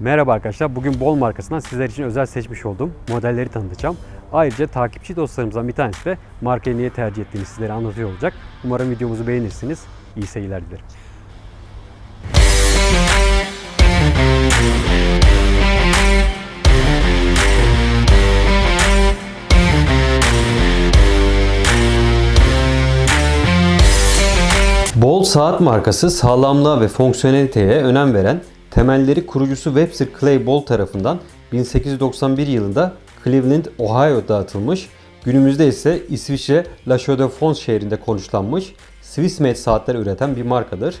Merhaba arkadaşlar. Bugün Bol markasından sizler için özel seçmiş olduğum modelleri tanıtacağım. Ayrıca takipçi dostlarımızdan bir tanesi de markayı niye tercih ettiğini sizlere anlatıyor olacak. Umarım videomuzu beğenirsiniz. İyi seyirler dilerim. Bol saat markası sağlamlığa ve fonksiyoneliteye önem veren temelleri kurucusu Webster Clay tarafından 1891 yılında Cleveland, Ohio'da atılmış, günümüzde ise İsviçre La Chaux-de-Fonds şehrinde konuşlanmış Swiss made saatler üreten bir markadır.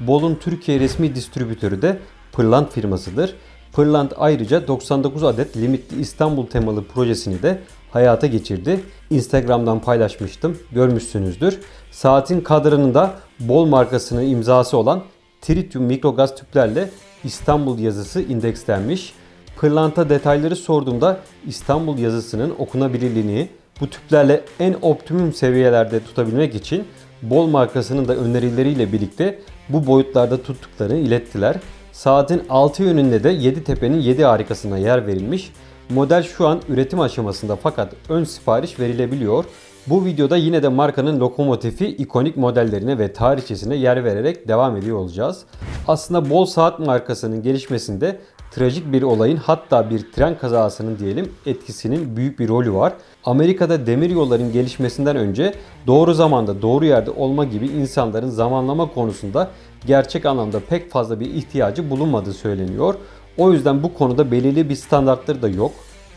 Ball'un Türkiye resmi distribütörü de Pırlant firmasıdır. Pırlant ayrıca 99 adet limitli İstanbul temalı projesini de hayata geçirdi. Instagram'dan paylaşmıştım. Görmüşsünüzdür. Saatin kadranında Bol markasının imzası olan tritium mikrogaz tüplerle İstanbul yazısı indekslenmiş. Pırlanta detayları sorduğumda İstanbul yazısının okunabilirliğini bu tüplerle en optimum seviyelerde tutabilmek için Bol markasının da önerileriyle birlikte bu boyutlarda tuttuklarını ilettiler. Saatin 6 yönünde de 7 tepenin 7 harikasına yer verilmiş. Model şu an üretim aşamasında fakat ön sipariş verilebiliyor. Bu videoda yine de markanın lokomotifi, ikonik modellerine ve tarihçesine yer vererek devam ediyor olacağız. Aslında Bol Saat markasının gelişmesinde trajik bir olayın hatta bir tren kazasının diyelim etkisinin büyük bir rolü var. Amerika'da demir yolların gelişmesinden önce doğru zamanda doğru yerde olma gibi insanların zamanlama konusunda gerçek anlamda pek fazla bir ihtiyacı bulunmadığı söyleniyor. O yüzden bu konuda belirli bir standartları da yok.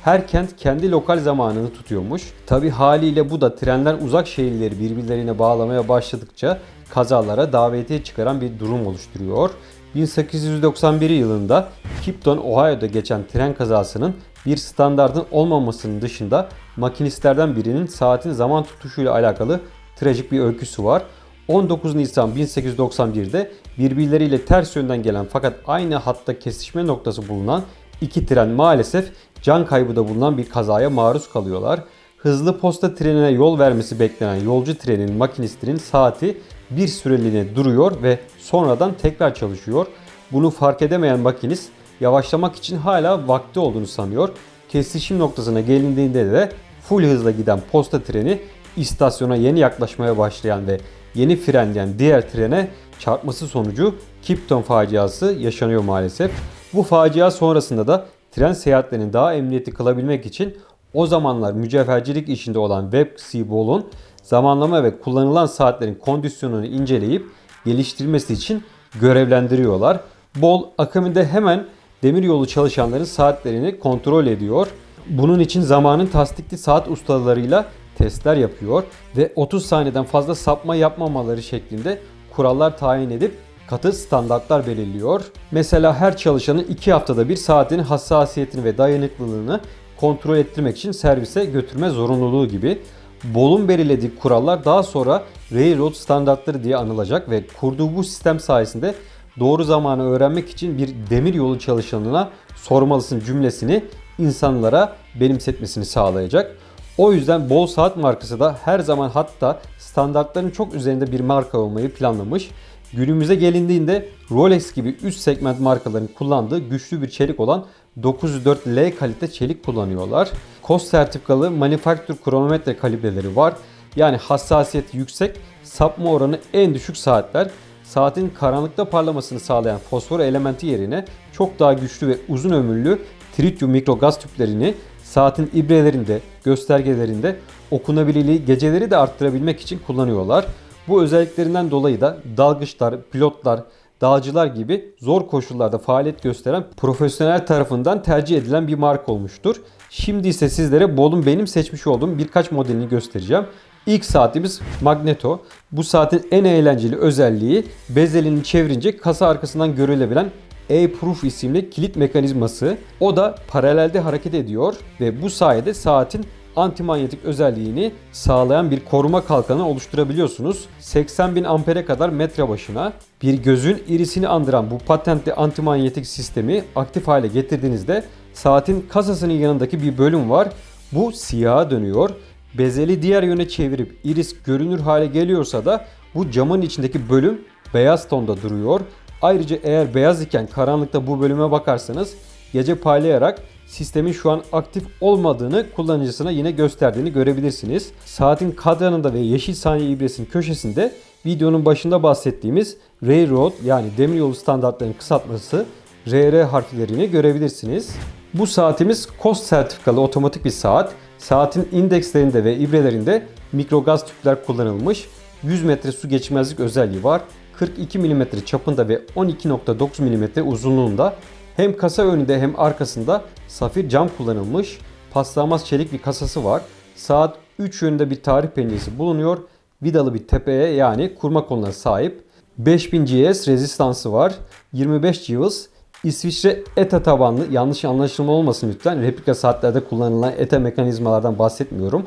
Her kent kendi lokal zamanını tutuyormuş. Tabi haliyle bu da trenler uzak şehirleri birbirlerine bağlamaya başladıkça kazalara davetiye çıkaran bir durum oluşturuyor. 1891 yılında Kipton, Ohio'da geçen tren kazasının bir standardın olmamasının dışında makinistlerden birinin saatin zaman tutuşuyla alakalı trajik bir öyküsü var. 19 Nisan 1891'de birbirleriyle ters yönden gelen fakat aynı hatta kesişme noktası bulunan iki tren maalesef can kaybı da bulunan bir kazaya maruz kalıyorlar. Hızlı posta trenine yol vermesi beklenen yolcu trenin makinistinin saati bir süreliğine duruyor ve sonradan tekrar çalışıyor. Bunu fark edemeyen makinist yavaşlamak için hala vakti olduğunu sanıyor. Kesişim noktasına gelindiğinde de full hızla giden posta treni istasyona yeni yaklaşmaya başlayan ve yeni frenleyen diğer trene çarpması sonucu Kipton faciası yaşanıyor maalesef. Bu facia sonrasında da tren seyahatlerini daha emniyetli kılabilmek için o zamanlar mücevhercilik işinde olan Webb C. Ball'un zamanlama ve kullanılan saatlerin kondisyonunu inceleyip geliştirilmesi için görevlendiriyorlar. Ball akabinde hemen demiryolu çalışanların saatlerini kontrol ediyor. Bunun için zamanın tasdikli saat ustalarıyla testler yapıyor ve 30 saniyeden fazla sapma yapmamaları şeklinde kurallar tayin edip katı standartlar belirliyor. Mesela her çalışanın 2 haftada bir saatin hassasiyetini ve dayanıklılığını kontrol ettirmek için servise götürme zorunluluğu gibi. Bol'un belirlediği kurallar daha sonra Railroad standartları diye anılacak ve kurduğu bu sistem sayesinde doğru zamanı öğrenmek için bir demir yolu çalışanına sormalısın cümlesini insanlara benimsetmesini sağlayacak. O yüzden Bol Saat markası da her zaman hatta standartların çok üzerinde bir marka olmayı planlamış. Günümüze gelindiğinde Rolex gibi üst segment markaların kullandığı güçlü bir çelik olan 904L kalite çelik kullanıyorlar. COS sertifikalı Manufacture kronometre kalibreleri var. Yani hassasiyeti yüksek, sapma oranı en düşük saatler. Saatin karanlıkta parlamasını sağlayan fosfor elementi yerine çok daha güçlü ve uzun ömürlü tritium mikrogaz tüplerini saatin ibrelerinde, göstergelerinde okunabilirliği geceleri de arttırabilmek için kullanıyorlar. Bu özelliklerinden dolayı da dalgıçlar, pilotlar, dağcılar gibi zor koşullarda faaliyet gösteren profesyonel tarafından tercih edilen bir marka olmuştur. Şimdi ise sizlere Bol'un benim seçmiş olduğum birkaç modelini göstereceğim. İlk saatimiz Magneto. Bu saatin en eğlenceli özelliği bezelini çevirince kasa arkasından görülebilen A-Proof isimli kilit mekanizması. O da paralelde hareket ediyor ve bu sayede saatin antimanyetik özelliğini sağlayan bir koruma kalkanı oluşturabiliyorsunuz. 80.000 ampere kadar metre başına bir gözün irisini andıran bu patentli antimanyetik sistemi aktif hale getirdiğinizde saatin kasasının yanındaki bir bölüm var. Bu siyaha dönüyor. Bezeli diğer yöne çevirip iris görünür hale geliyorsa da bu camın içindeki bölüm beyaz tonda duruyor. Ayrıca eğer beyaz iken karanlıkta bu bölüme bakarsanız gece parlayarak sistemin şu an aktif olmadığını kullanıcısına yine gösterdiğini görebilirsiniz. Saatin kadranında ve yeşil saniye ibresinin köşesinde videonun başında bahsettiğimiz Railroad yani demiryolu standartlarının kısaltması RR harflerini görebilirsiniz. Bu saatimiz COST sertifikalı otomatik bir saat. Saatin indekslerinde ve ibrelerinde mikrogaz tüpler kullanılmış. 100 metre su geçirmezlik özelliği var. 42 mm çapında ve 12.9 mm uzunluğunda hem kasa önünde hem arkasında safir cam kullanılmış. Paslanmaz çelik bir kasası var. Saat 3 yönünde bir tarih penceresi bulunuyor. Vidalı bir tepeye yani kurma koluna sahip. 5000 GS rezistansı var. 25 cıvız. İsviçre ETA tabanlı yanlış anlaşılma olmasın lütfen. Replika saatlerde kullanılan ETA mekanizmalardan bahsetmiyorum.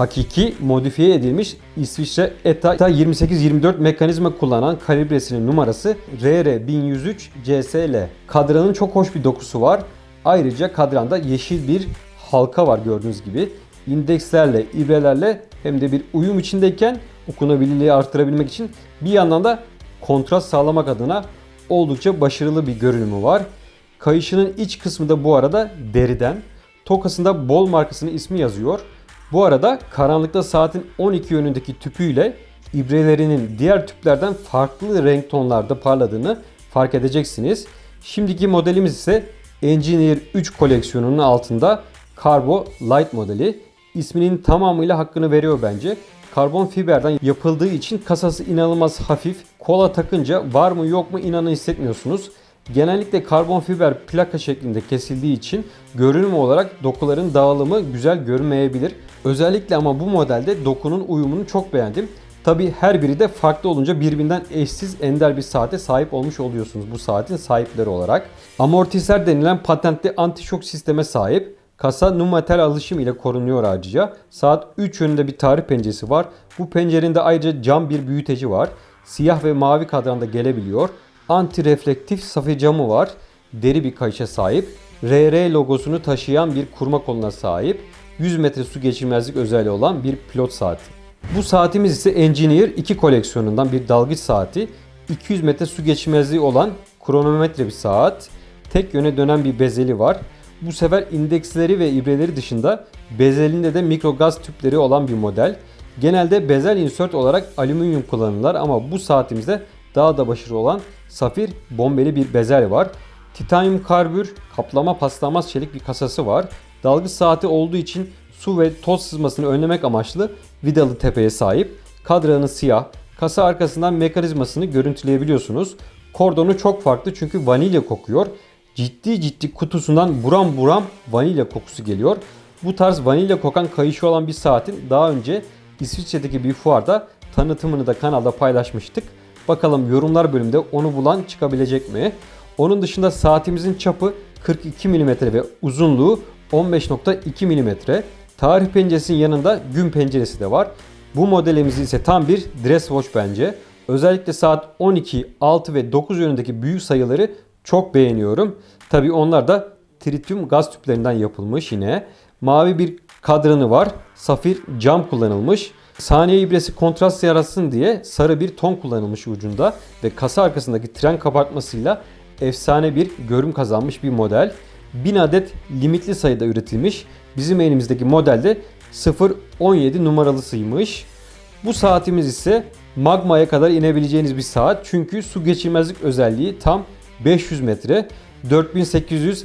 Hakiki modifiye edilmiş İsviçre ETA 28-24 mekanizma kullanan kalibresinin numarası RR1103 CSL. Kadranın çok hoş bir dokusu var. Ayrıca kadranda yeşil bir halka var gördüğünüz gibi. İndekslerle, ibrelerle hem de bir uyum içindeyken okunabilirliği artırabilmek için bir yandan da kontrast sağlamak adına oldukça başarılı bir görünümü var. Kayışının iç kısmı da bu arada deriden. Tokasında Bol markasının ismi yazıyor. Bu arada karanlıkta saatin 12 yönündeki tüpüyle ibrelerinin diğer tüplerden farklı renk tonlarda parladığını fark edeceksiniz. Şimdiki modelimiz ise Engineer 3 koleksiyonunun altında Carbo Light modeli. İsminin tamamıyla hakkını veriyor bence. Karbon fiberden yapıldığı için kasası inanılmaz hafif. Kola takınca var mı yok mu inanın hissetmiyorsunuz. Genellikle karbon fiber plaka şeklinde kesildiği için görünüm olarak dokuların dağılımı güzel görünmeyebilir. Özellikle ama bu modelde dokunun uyumunu çok beğendim. Tabi her biri de farklı olunca birbirinden eşsiz ender bir saate sahip olmuş oluyorsunuz bu saatin sahipleri olarak. Amortisör denilen patentli anti-şok sisteme sahip. Kasa numatel alışım ile korunuyor ayrıca. Saat 3 yönünde bir tarih penceresi var. Bu pencerenin de ayrıca cam bir büyüteci var. Siyah ve mavi kadranda gelebiliyor. Anti reflektif safir camı var. Deri bir kayışa sahip. RR logosunu taşıyan bir kurma koluna sahip. 100 metre su geçirmezlik özelliği olan bir pilot saati. Bu saatimiz ise Engineer 2 koleksiyonundan bir dalgıç saati. 200 metre su geçirmezliği olan kronometre bir saat. Tek yöne dönen bir bezeli var. Bu sefer indeksleri ve ibreleri dışında bezelinde de mikrogaz tüpleri olan bir model. Genelde bezel insert olarak alüminyum kullanırlar ama bu saatimizde daha da başarılı olan safir bombeli bir bezel var. Titanyum karbür kaplama paslanmaz çelik bir kasası var. Dalgıç saati olduğu için su ve toz sızmasını önlemek amaçlı vidalı tepeye sahip. Kadranı siyah. Kasa arkasından mekanizmasını görüntüleyebiliyorsunuz. Kordonu çok farklı çünkü vanilya kokuyor. Ciddi ciddi kutusundan buram buram vanilya kokusu geliyor. Bu tarz vanilya kokan kayışı olan bir saatin daha önce İsviçre'deki bir fuarda tanıtımını da kanalda paylaşmıştık. Bakalım yorumlar bölümünde onu bulan çıkabilecek mi? Onun dışında saatimizin çapı 42 mm ve uzunluğu 15.2 mm. Tarih penceresinin yanında gün penceresi de var. Bu modelimiz ise tam bir dress watch bence. Özellikle saat 12, 6 ve 9 yönündeki büyük sayıları çok beğeniyorum. Tabi onlar da tritium gaz tüplerinden yapılmış yine. Mavi bir kadranı var. Safir cam kullanılmış. Saniye ibresi kontrast yaratsın diye sarı bir ton kullanılmış ucunda ve kasa arkasındaki tren kapatmasıyla efsane bir görüm kazanmış bir model. 1000 adet limitli sayıda üretilmiş. Bizim elimizdeki modelde 017 numaralısıymış. Bu saatimiz ise magmaya kadar inebileceğiniz bir saat. Çünkü su geçirmezlik özelliği tam 500 metre. 4800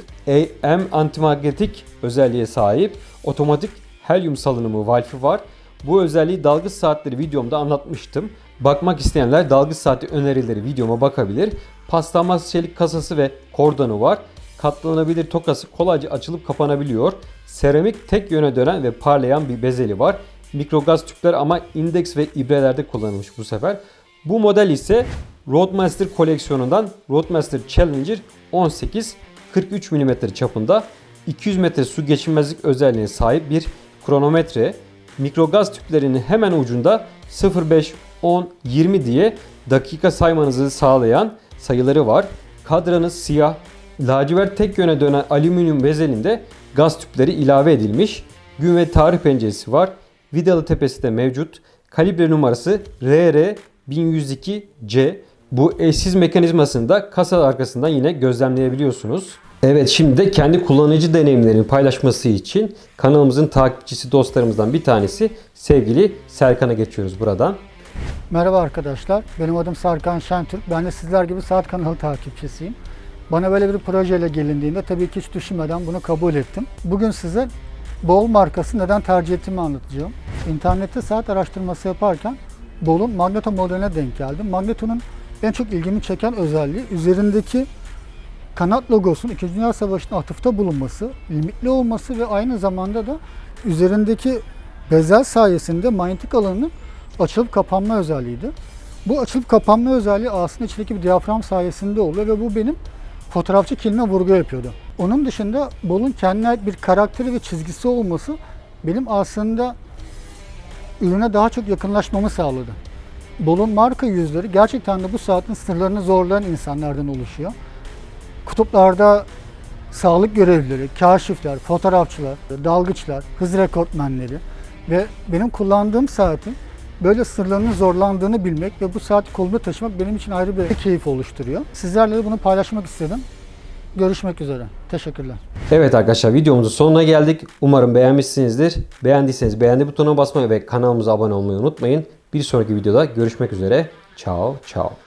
AM antimanyetik özelliğe sahip. Otomatik helyum salınımı valfi var. Bu özelliği dalgıç saatleri videomda anlatmıştım. Bakmak isteyenler dalgıç saati önerileri videoma bakabilir. Paslanmaz çelik kasası ve kordonu var. Katlanabilir tokası kolayca açılıp kapanabiliyor. Seramik tek yöne dönen ve parlayan bir bezeli var. Mikrogaz tüpler ama indeks ve ibrelerde kullanılmış bu sefer. Bu model ise Roadmaster koleksiyonundan Roadmaster Challenger 18 43 mm çapında 200 metre su geçirmezlik özelliğine sahip bir kronometre. Mikrogaz tüplerinin hemen ucunda 05, 10, 20 diye dakika saymanızı sağlayan sayıları var. Kadranız siyah, lacivert tek yöne dönen alüminyum bezelinde gaz tüpleri ilave edilmiş. Gün ve tarih penceresi var. Vidalı tepesi de mevcut. Kalibre numarası RR 1102C. Bu eşsiz mekanizmasını da kasa arkasından yine gözlemleyebiliyorsunuz. Evet şimdi de kendi kullanıcı deneyimlerini paylaşması için kanalımızın takipçisi dostlarımızdan bir tanesi sevgili Serkan'a geçiyoruz buradan. Merhaba arkadaşlar, benim adım Serkan Şentürk. Ben de sizler gibi Saat kanalı takipçisiyim. Bana böyle bir projeyle gelindiğinde tabii ki hiç düşünmeden bunu kabul ettim. Bugün size Bol markası neden tercih ettiğimi anlatacağım. İnternette saat araştırması yaparken Bol'un Magneto modeline denk geldim. Magneto'nun en çok ilgimi çeken özelliği üzerindeki kanat logosunun 2. Dünya Savaşı'na atıfta bulunması, limitli olması ve aynı zamanda da üzerindeki bezel sayesinde manyetik alanının açılıp kapanma özelliğiydi. Bu açılıp kapanma özelliği aslında içindeki bir diyafram sayesinde oluyor ve bu benim fotoğrafçı kilime vurgu yapıyordu. Onun dışında Bol'un kendine ait bir karakteri ve çizgisi olması benim aslında ürüne daha çok yakınlaşmamı sağladı. Bol'un marka yüzleri gerçekten de bu saatin sınırlarını zorlayan insanlardan oluşuyor. Kutuplarda sağlık görevlileri, kaşifler, fotoğrafçılar, dalgıçlar, hız rekortmenleri ve benim kullandığım saatin böyle sınırlarının zorlandığını bilmek ve bu saati kolumda taşımak benim için ayrı bir keyif oluşturuyor. Sizlerle de bunu paylaşmak istedim. Görüşmek üzere. Teşekkürler. Evet arkadaşlar videomuzun sonuna geldik. Umarım beğenmişsinizdir. Beğendiyseniz beğendi butonuna basmayı ve kanalımıza abone olmayı unutmayın. Bir sonraki videoda görüşmek üzere. Ciao ciao.